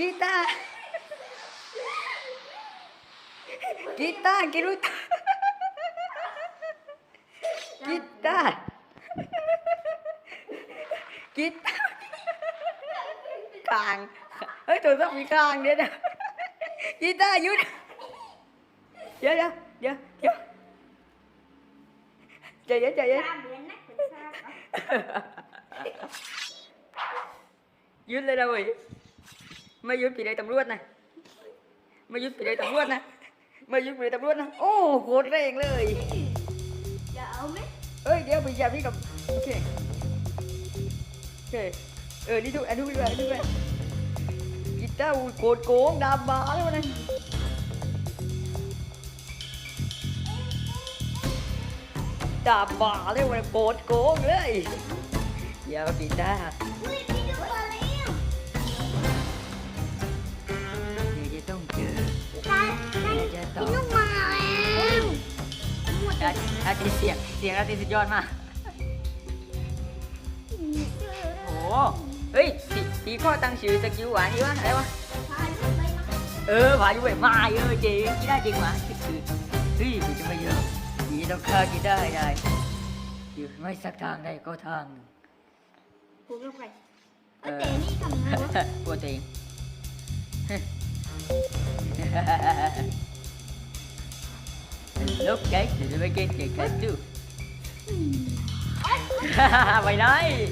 Kita. Kita, kiruta. Kita. Kita. Càng. Ê, tôi sắp bị càng đấy nè. Kita, dưới nè. Dưới đó, dưới, dưới. Chơi dưới, chơi dưới. Dưới lên đâu rồi? ไม่หยุดปีใดตำรวจนะไม่หยุดปีใดตำรวจนะไม่หยุดปีใดตำรวจนะโอ้โหดแรงเลยจะเอาไหมเอ้ยเดี๋ยวไปจับนี่กับโอเคโอเคเออนี่ดูอันดูด้วยอันดูด้วยกีตาร์อุ้ยโกดโกงดาบาเลยวะนะดาบาเลยวะนะโกดโกงเลยเดี๋ยวกีตาร์ นั่นกินมาแล้วดแอาตย์เสียงเสียงอาทิตย์สุดยอดมากโอ้เฮ้ยผีผีข้อตั้งชื่อสกิลหวานนี่วะอะไรวะเออหวานอยู่แบบมาเยอะจริงกินได้จริงหวาคิดเฮ้ยกูจะไม่เยอมผีต้องฆ่ากินได้ได้อยู่ไม่สักทางได้ก็ทางกูไม่ไปเออเตนี่ทำไงวะกูเตะ lúc chết thì mới chết thì chết chứ mày nói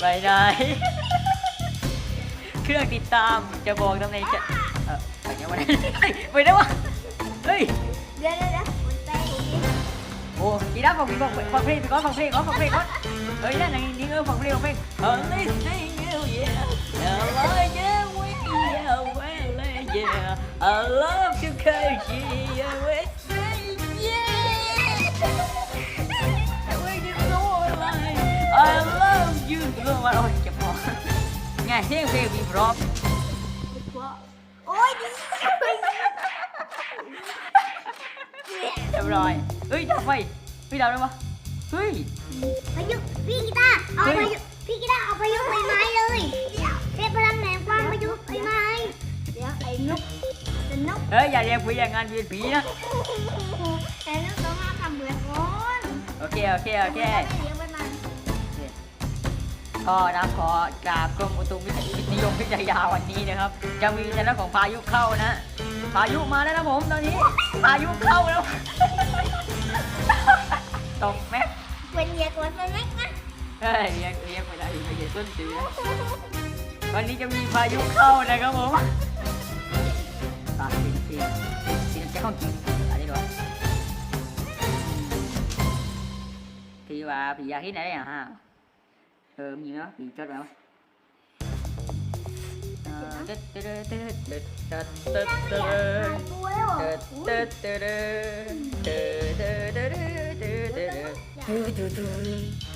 mày nói cứ đang đi tam cho buồn năm nay chết ờ mày nhớ mày mày đâu quá đi ra ra ra Ủa, chị đã phòng phòng phòng phim có phòng phim có phòng phim có. Ừ, đó này đi ngơ phòng phim phòng phim. Ờ đi đi yêu gì. Trời ơi chứ. Yeah I love to catch you with yeah When you know like I love you รู้ว่าโอ้ยเจ็บคอไงเพลงเพลงมีพร้อมโอ้ยดีเรียบร้อยเฮ้ยดับไฟเฮ้ยดับได้ปะเฮ้ยพายุพี่กีตาร์เอาเฮ้ยพายุพี่กีตาร์เอาพายุใบไม้เลยเทพลังแห่งความพายุใบไม้ เดี๋ยวไอ้นกเป็นนกเฮ้ยอย่าเรียกผีอย่างงานเป็นผีนะ แต่นกต้องห้ามทำเหมือนคนโอเค โอเค โอเค ไม่เลี้ยงมันมันก็นะขอกราบกรมอุตุนิยมวิทยาวันนี้นะครับ จะมีในเรื่องของพายุเข้านะ พายุมาแล้วนะผมตอนนี้ พายุเข้าแล้ว ตกไหมเป็นเหยียดตัวสแน็คนะเฮ้ยเรียกเรียกไปแล้วอย่าเรียกต้นเสือวันนี้จะมีพายุเข้านะครับผม ตาสีสีสีจะห้องกินอะไรด้วยพี่ว่าพี่อยากที่ไหนอะฮะเออมีไหมผีจดไหมวะเออตึ๊ดตึ๊ดตึ๊ดตึ๊ดตึ๊ดตึ๊ดตึ๊ดหายตัวแล้วเหรอตึ๊ดตึ๊ดตึ๊ดตึ๊ดตึ๊ดตึ๊ดตึ๊ดตึ๊ดตึ๊ดตึ๊ดตึ๊ดตึ๊ด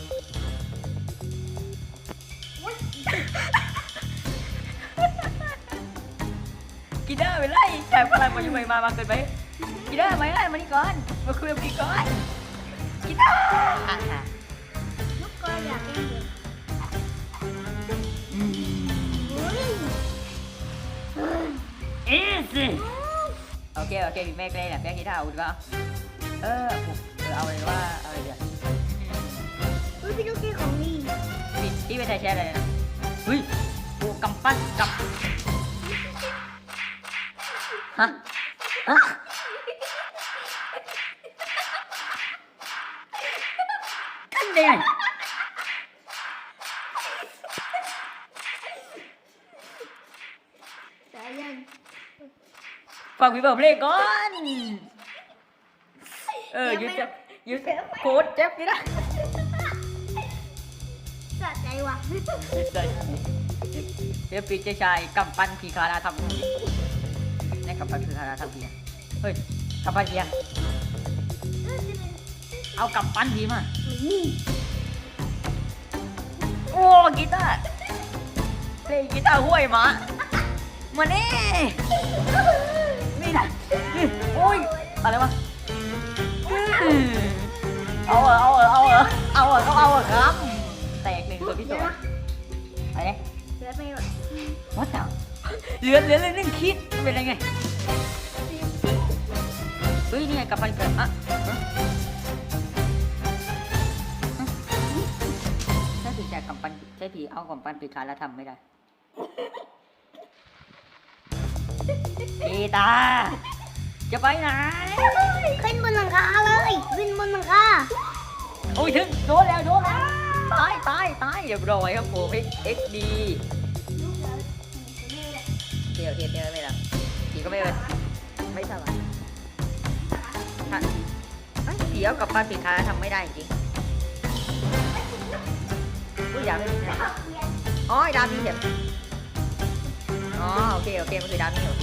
พลังมันยังไม่มามาเกินไปกีด้ามาไล่มานี่ก่อน มาคุยกับพี่ก่อนกีด้านกก็อยากเป็นเหยียดอืมเฮ้ยเอสโอเคโอเคพี่แม่เกล้เนี่ยแม่กีด้าเอาดีกว่าเออผมเออเอาเลยว่าเอาเลยเดี๋ยวเฮ้ยพี่ลูกที่ของนี่พี่พี่ไปไทยแชร์อะไรนะเฮ้ยโอ้กำปั้นกำ ฮะฮะขึ้นได้ไงแต่ยังฟังพี่เบิร์ดเพลงก่อน เออหยุดจะหยุดโคตรเจ็บพี่นะสะใจว่ะเดี๋ยวปีเจ้าชายกำปั้นพีคาราทำพี นี่กำปั้นพีคาราทำพีอะเฮ้ยกำปั้นพีอะเอากำปั้นพีมานี่โอ้กีตาร์เพลงกีตาร์ห้วยหมามานี่นี่นะนี่โอ้ยอะไรวะอืมเอาเหรอเอาเหรอเอาเหรอเอาเหรอต้องเอาเหรอครับ แตกหนึ่งตัวพี่ตัวอะไรเนี่ยเสือไปว่ะ What the เหลือเหลือเลยนึ่งคิดเป็นยังไงเฮ้ยนี่ไงกลับไปเกิดอะใช่ผีแจกกำปั้นใช่ผีเอากำปั้นปีกขาแล้วทำไม่ได้ปีตา จะไปไหนขึ้นบนหลังคาเลยขึ้นบนหลังคาโอ้ยถึงโดนแล้วโดนแล้วตายตายตายเรียบร้อยครับผมเเดี๋ยวเดี๋ยวเดี๋ยวไม่ละผีก็ไม่เป็นไม่สบายถ้าเอ้ยเดี๋ยวกับปั้นปีกขาแล้วทำไม่ได้จริงอุ้ยอยากให้อ๋อไอ้ดาวนี่เห็นอ๋อโอเคโอเคมันคือดาวนี่โอเค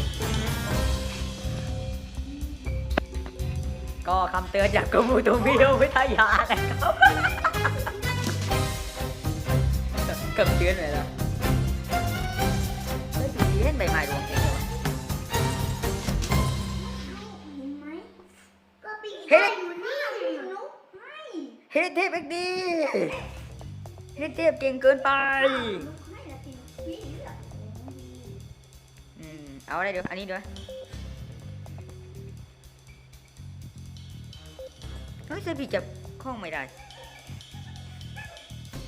ก็คำเตือนจากกรมอุตุนิยมวิทยานะครับคำเตือนเลยนะ ล่นใบไม้รวะเห็นไหมก็ปีเฮ้ยอยู่นี่นุ๊กไม่เฮ้ยเทพเอ็กดีเฮ้ยเทพเก่งเกินไปเลือกอืมเอาอะไรเดี๋ยวอันนี้ด้วยเฮ้ยเซพีจับคล้องไม่ได้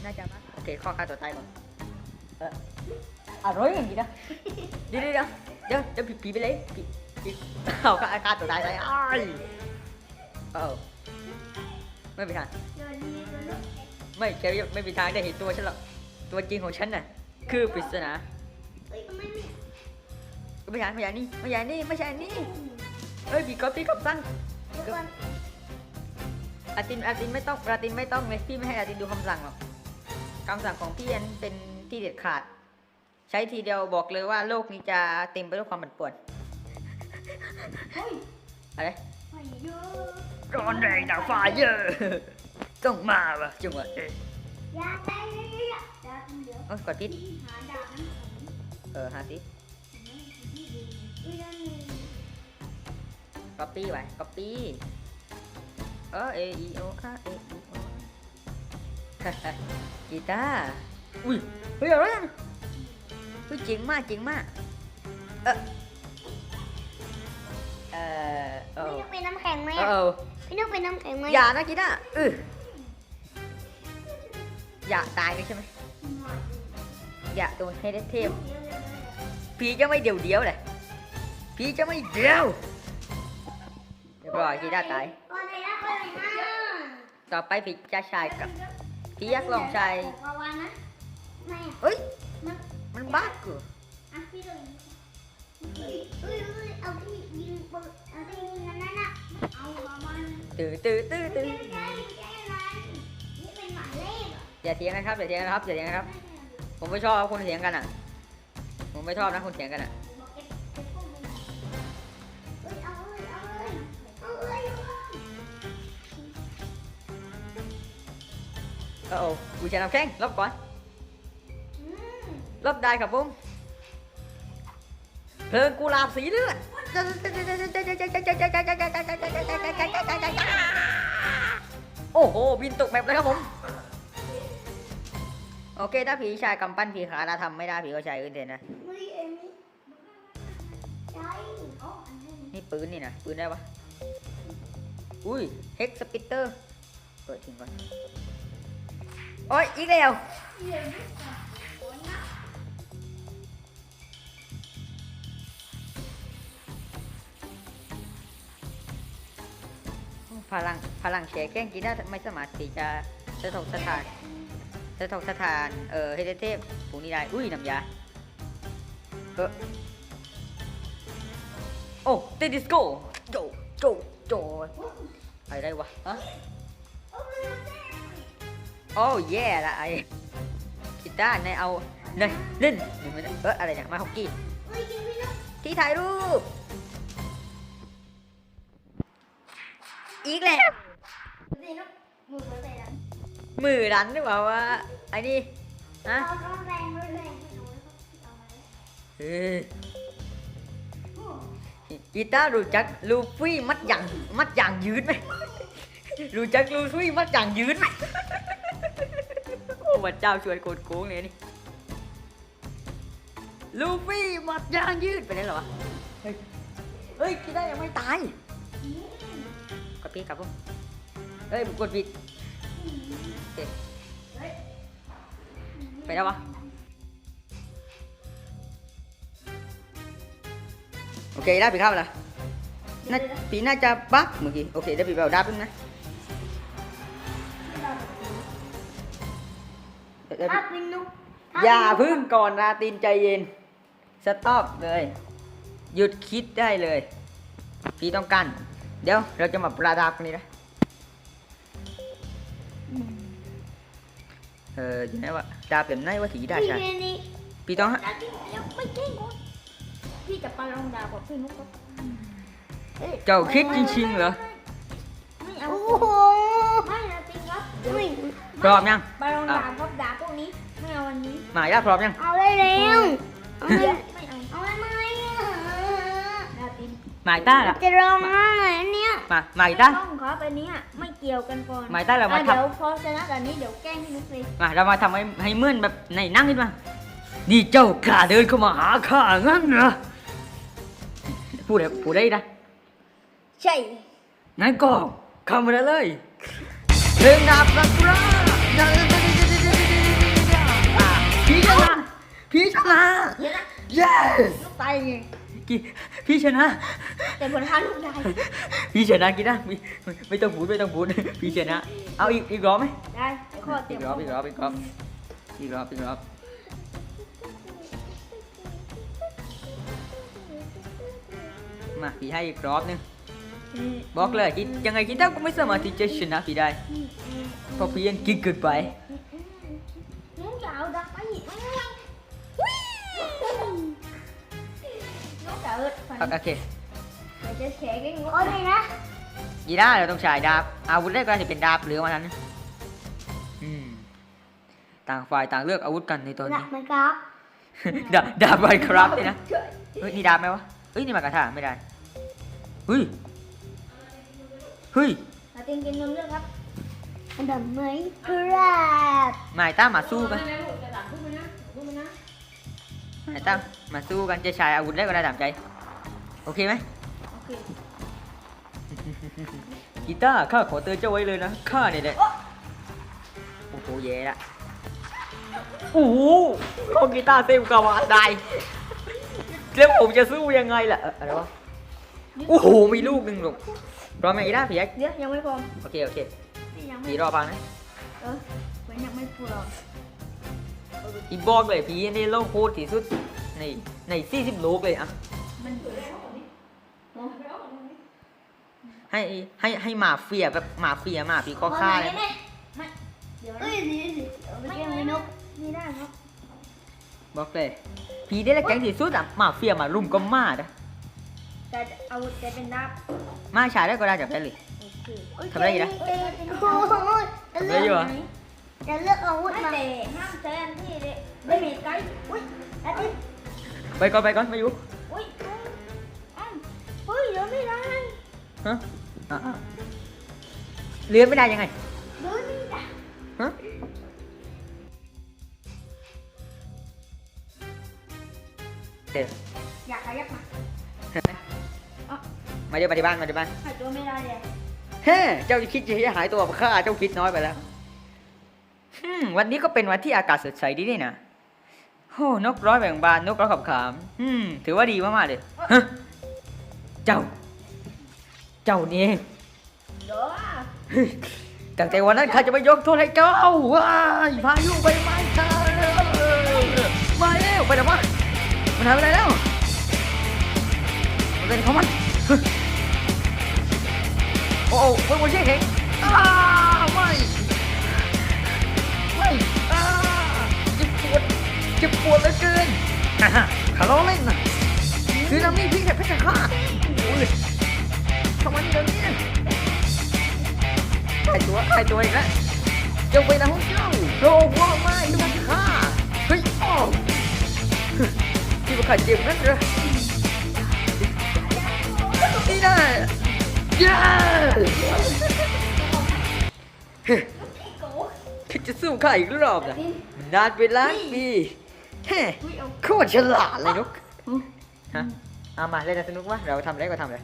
น่าจะมั้โอเคข้อฆ่าตัวตายก่อนเออ อร่อยอย่างนี้นะเดี๋ยวเดี๋ยวเดี๋ยวเดี๋ยวเดี๋ยวผีผีไปเลยผีผีเอาฆ่าฆ่าตัวตายไปอ้ายเออไม่เป็นทางเดี๋ยวนี้ก็เลือกไม่แกไม่มีทางได้เห็นตัวฉันหรอกตัวจริงของฉันน่ะ คือปริศนาเฮ้ยก็ไม่มีไม่ใช่ไม่ใช่นี่ไม่ใช่นี่ไม่ใช่นี่เฮ้ยผีก๊อปปี้กับสั้นเดี๋ยวก่อนอาตินอาตินไม่ต้องอาตินไม่ต้องเลยพี่ไม่ให้อาตินดูคำสั่งหรอกคำสั่งของพี่อันเป็นที่เด็ดขาด ใช้ทีเดียวบอกเลยว่าโลกนี้จะเต็มไปด้วยความปั่นป่วนเฮ้ยอะไรไปเยอะร้อนแรงหนาฟ้าเยอะ ต้องมาวะจังหวะเอ๊ะอย่าไปเลยอะดาบเดี๋ยวเอ้ยกดพิษหาดาบน้ำแข็งเออหาสิเฮ้ยนั่นก๊อปปี้ไว้ก๊อปปี้เออ A E O R A E O กีตาร์อุ้ยเฮ้ยอะไรอะ เฮ้ยเจ๋งมากเจ๋งมาก เออเออเอพี่อนึกเป็นน้ำแข็งไหมเออะอพี่นึกเป็นน้ำแข็งไหมอย่านะกีตาร์เอออย่าตายกันใช่ไหมอย่าโดนเทพเทพผีจะไม่เดี่ยวเดียวเลยผีจะไม่เดียวเรียบร้อยกีตาร์ตายก่อนไหนนะก่อนไหนนะต่อไปผีจะชายกับผียักษ์ลองชายวาวานะไม่อะเฮ้ย มันมันบ้ากูอะพี่ดูอุ้ยอุ้ยเอาที่ยิงปืนเอาที่ยิงนั่นน่ะเอาวาวานตื้อตื้อตื้อตื้อไม่ใช่ไม่ใช่อะไรนี่เป็นหมายเลขเหรออย่าเถียงกันครับอย่าเถียงกันครับอย่าเถียงกันครับ ผมไม่ชอบคนเถียงกันอะ ผมไม่ชอบนะคนเถียงกันอะบอกเก็บเก็บพวกมึงเฮ้ยเออาเลยเอาเลยเอาเลยเออโอ้กูจะนำแข้งลบก่อน มลบได้ครับผมเพลิงกุหลาบสีเลือดโอ้โหบินตกแบบเลยครับผม โอเค ถ้าผีชายกำปั้นผีขาเราทำไม่ได้ผีก็ใช้อื่นเถอะนะเฮ้ยเอ็มใช่นนี้นี่ปืนนี่นะปืนได้ปะอุ้ยเฮกสปิตเตอร์เปิดทิ้งก่อน โอ้ยอีกแล้ว พลังพลังแฉแกล้งกินได้ไม่สามารถที่จะสะทกสถานสะทกสถานเอ่อเฮดเทพพวกนี้ได้อุ้ยน้ำยาเออโอ้เตดิสโก้โจโจโจอะไรได้วะฮะโอ้แย่ละไอ้กีตาร์ในายเอาในายเล่นเอออะไรเนี่ยมาฮอกกี้เฮ้ยยิงไม่ได้ที่ถ่ายรูป อีกแล้วสิลูกมือดันหรือเปล่าวะไอ้นี่ฮะเออกีตาร์รู้จักลูฟี่มัดยางมัดยางยืดไหมรู้จักลูฟี่มัดยางยืดไหมโอ้พระเจ้าช่วยโกดโกงเลยนี่ลูฟี่มัดยางยืดไปไหนหรอวะเฮ้ยกีได้ยังไม่ตาย กดผิดครับผมเฮ้ยผมกดผิดโอเคไปแล้ววะโอเคได้ปีเข้าแล้วน่าปีน่าจะบักเมื่อกี้โอเคได้ปีเบลดับนึงนะเดี๋ยวถ้าเป็นนกอย่าพึ่งก่อนราตรีนใจเย็น สต็อปเลย หยุดคิดได้เลย พี่ต้องกัน เดี๋ยวเราจะมาประดับกันนี่นะเอออยู่ไหนวะดาบแบบไหนวะถีได้พี่ใช่แค่นี้พี่ต้องฮะดาจริงแล้วไม่เก่งก่อนพี่จะไปลองดาวกับพี่นุ๊กครับเจ้าคิดจริงๆเหรอไม่เอาโอ้โหไม่นะจริงครับไม่พร้อมยังไปลองดาวครับดาวพวกนี้ไม่เอาวันนี้หมายาพร้อมยังเอาได้แล้วเอาได้ไม่เอาเอาได้ไหมดาวติน หมายต้าละจะลองง่ายอันเนี้ยมาหมายต้าต้องครับอันเนี้ยไม่เกี่ยวกันก่อนหมายต้าเรามาอะทเดี๋ยวพอชนะแบบนี้เดี๋ยวแกล้งพี่นุ๊กเลยำมาเรามาทำให้ให้เหมื่อนแบบในนั่งขึ้นมานี่เจ้ากล้าเดินเข้ามาหาข้างั้นเหรอพูดได้พูดได้นะใช่งั้นก็เข้ามาได้เลยเรื่องดาบสักุระอะพี่ชนะพี่ชนะเดี๋ยวนะ yes ลูกตายไง กี่พี่ชนะ แต่ผลพาลูกได้ พี่ชนะกี่นะไม่ไม่ต้องพูดไม่ต้องพูดพี่ชนะ เอาอีกอีกรอบไหมได้เดี๋ยวข้อเตรีอียมกรอบอีกรอบอีกรอบอีกรอบอีกรอบมาพี่ให้อีกรอบนึงบอกเลยคิดยังไงคิดถ้ากูไม่สามารถที่จะชนะพี่ได้เพราะพี่ยังกินเกินไป สาวฝันโอเคจะแฉกันงอเลยนะยีด้าเราต้องใช้ดาบ อาวุธแรกก็จะเป็นดาบเหลือมานั้นนะอืมต่างฝ่ายต่างเลือกอาวุธกันในตอนหนันี้ ก มันครับดาบดาบไวครับเลยนะ เฮ้ยนี่ดาบไหมวะเฮ้ยนี่มากระถางไม่ได้ เฮ้ย เฮ้ยมาเต็งกินนมด้วยครับอันดับไหมครับหมายต้ามาสู้กันหมายต้ามาสู้กันจะใช้อาวุธได้ก็ได้ตามใจ โอเคไหมโอเคกีตาร์ข้าขอเตือนเจ้าไว้เลยนะข้าเนี่ยแหละโอ้โหแย่ละโอ้โหข้อกีตาร์เต็มกระบาลได้แล้วผมจะสู้ยังไงล่ะเอ่ออะไรวะโอ้โหมีลูกหนึ่งลูกพร้อมไหมอีด้าพี่ยักษ์เดี๋ยวยังไม่พร้อมโอเคโอเคนี่ยังไม่พี่รอฟังนะเออมันยังไม่พร้อมอีบอกเลยพี่ในโลกโคตรที่สุดในใน40โลกเลยอะมันเดือด ให้ให้ให้หมาเฟียแบบหมาเฟียหมาพี่ก็ฆ่าเลยไม่เดี๋ยวเอ้ยนี่นี่ไม่ไม่นกนี่ได้ครับบอกเลยพี่ได้ละแก๊งที่สุดอะหมาเฟียมารุมก็มานะแต่เอาแต่เป็นดาบมาฉายได้ก็ได้จับได้เลยโอเคทำอะไรอยู่นะโอ้ยทำอะไรอยู่อะจะเลือกอาวุธมาแต่ห้ามใช้อันที่เลยไม่มีไกด์อุ้ยอาทิตย์ไปก่อนไปก่อนมาอยู่ ไม่ได้ฮะอะอะเลื่อนไม่ได้ยังไงเดี๋ยวไม่ได้ฮะเดี๋ยวอยากขยับมาเห็นไหมมาเดี๋ยวไปที่บ้านมาที่บ้านหายตัวไม่ได้เลยเฮ้เจ้าคิดจะให้หายตัวข้าเจ้าคิดน้อยไปแล้วอืมวันนี้ก็เป็นวันที่อากาศสดใสดีนี่นะโอ้นกร้อยแบ่งบานนกร้อยขับขามอืมถือว่าดีมากๆเลยฮะเจ้า เจ้านี่เองเดี๋ยวเฮ้ยตั้งแต่วันนั้นข้าจะไม่ยกโทษให้เจ้าว้ายพายุใบไม้ข้ามาแล้วไปแล้ววะมันหายไปไหนแล้วมันเป็นของมันเฮ้ยโอ้โหมันไม่ใช่เห็นอ้าไม่ไม่อ้าเจ็บปวดเจ็บปวดเหลือเกินฮ่าฮ่าขาล้อเล่นนะคือน้ำนี่พี่แค่เพชรฆาตโอ้ย ทำไมเดี๋ยวนี้ไอตัวไอตัวอีกแล้วเจ้าไปทางของเจ้าโรงว่าไม่ทุกข้าเฮ้ยอ้อที่มันขัดเจ็บนั่นเหรอนี่นะย้คิดจะสู้ข้าอีกรอบนะนานไปล้านปีเฮ้โคตรฉลาดเลยนุกฮะเอามาเล่นกันสนุกวะเราทำอะไรก็ทำเลย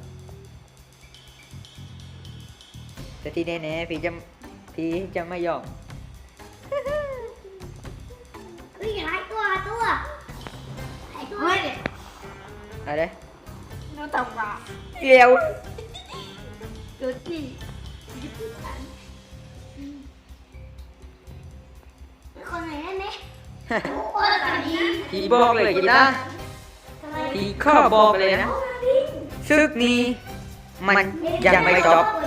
แต่ที่แน่ๆพี่จะพี่จะไม่ยอมเฮ้ยหายตัวหายตัวหายตัวเฮ้ยอะไรนูตกปลาเดียวดูที่คนไหนได้ไหมโอ้ยตอนนี้พี่บอกเลยกีตาร์ทำไมพี่ข้อบอกเลยนะซึกนี้มันยังไม่จบเปิดค